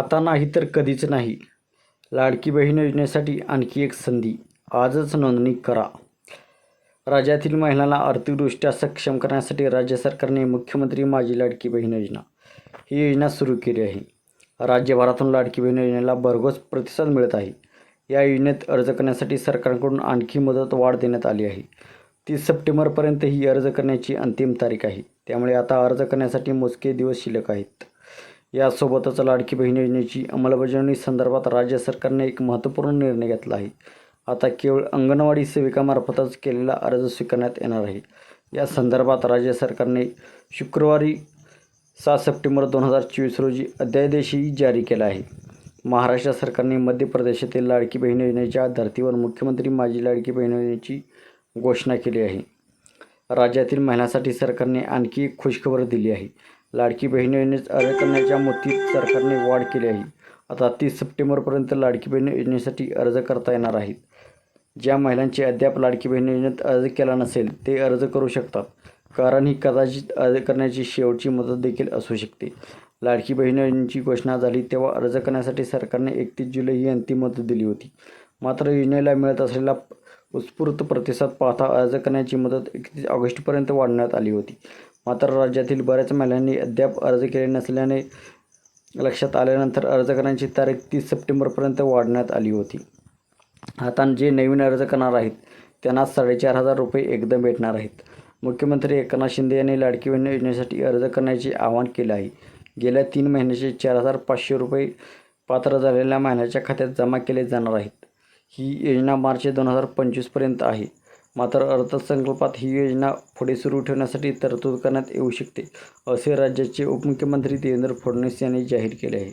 आता नाही तर कधीच नाही. लाडकी बहीण योजनेसाठी आणखी एक संधी. आजच नोंदणी करा. राज्यातील महिलांना आर्थिकदृष्ट्या सक्षम करण्यासाठी राज्य सरकारने मुख्यमंत्री माझी लाडकी बहीण योजना. ही योजना सुरू केली आहे. राज्यभरातून लाडकी बहीण योजनेला भरघोस प्रतिसाद मिळत आहे. या योजनेत अर्ज करण्यासाठी सरकारकडून आणखी मुदत वाढ देण्यात आली आहे. तीस सप्टेंबरपर्यंत ही अर्ज करण्याची अंतिम तारीख आहे. त्यामुळे आता अर्ज करण्यासाठी मोजके दिवस शिल्लक आहेत. यासोबतच लाडकी बहीण योजनेची अंमलबजावणी संदर्भात राज्य सरकारने एक महत्त्वपूर्ण निर्णय घेतला आहे. आता केवळ अंगणवाडी सेविकामार्फतच केलेला अर्ज स्वीकारण्यात येणार आहे. या संदर्भात राज्य सरकारने शुक्रवारी सात सप्टेंबर दोन हजार चोवीस रोजी अध्यादेशही जारी केला आहे. महाराष्ट्र सरकारने मध्य प्रदेशातील लाडकी बहीण योजनेच्या धर्तीवर मुख्यमंत्री माजी लाडकी बहीण योजनेची घोषणा केली आहे. राज्यातील महिलांसाठी सरकारने आणखी एक खुशखबर दिली आहे. लाडकी बहीण योजनेत अर्ज करण्याच्या मुदतीत सरकारने वाढ केली आहे. आता तीस सप्टेंबरपर्यंत लाडकी बहीण योजनेसाठी अर्ज करता येणार आहेत. ज्या महिलांची अद्याप लाडकी बहीण योजनेत अर्ज केला नसेल ते अर्ज करू शकतात. कारण ही कदाचित अर्ज करण्याची शेवटची मुदत देखील असू शकते. लाडकी बहीण योजनेची घोषणा झाली तेव्हा अर्ज करण्यासाठी सरकारने एकतीस जुलै ही अंतिम मदत दिली होती. मात्र योजनेला मिळत असलेला उत्स्फूर्त प्रतिसाद पाहता अर्ज करण्याची मुदत एकतीस ऑगस्टपर्यंत वाढवण्यात आली होती. मात्र राज्यातील बऱ्याच महिलांनी अद्याप अर्ज केले नसल्याने लक्षात आल्यानंतर अर्ज करण्याची तारीख तीस सप्टेंबरपर्यंत वाढवण्यात आली होती. आता जे नवीन अर्ज करणार आहेत त्यांना साडेचार हजार रुपये एकदम भेटणार आहेत. मुख्यमंत्री एकनाथ शिंदे यांनी लाडकी बहीण योजनेसाठी अर्ज करण्याचे आवाहन केले आहे. गेल्या तीन महिन्याचे चार हजार पाचशे रुपये पात्र झालेल्या महिन्याच्या खात्यात जमा केले जाणार आहेत. ही योजना मार्च दोन हजार पंचवीसपर्यंत आहे. मात्र अर्थसंकल्पात ही योजना पुढे सुरू ठेवण्यासाठी तरतूद करण्यात येऊ शकते असे राज्याचे उपमुख्यमंत्री देवेंद्र फडणवीस यांनी जाहीर केले आहे.